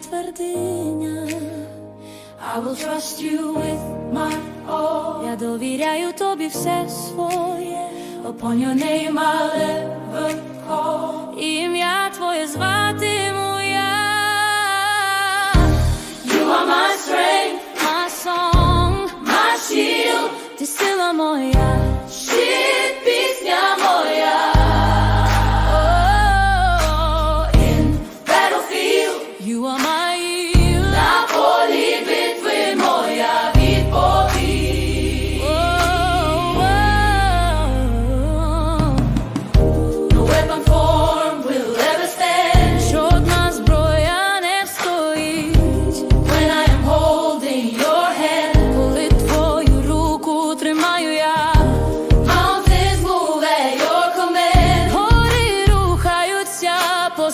твердиня I will trust you with my all Я довіряю тобі все своє Upon your name I'll ever call Ім'я твоє зватиму я You are my strength, my song, my shield Ти сила моя маю я. Mountains move at your command. Гори рухаються по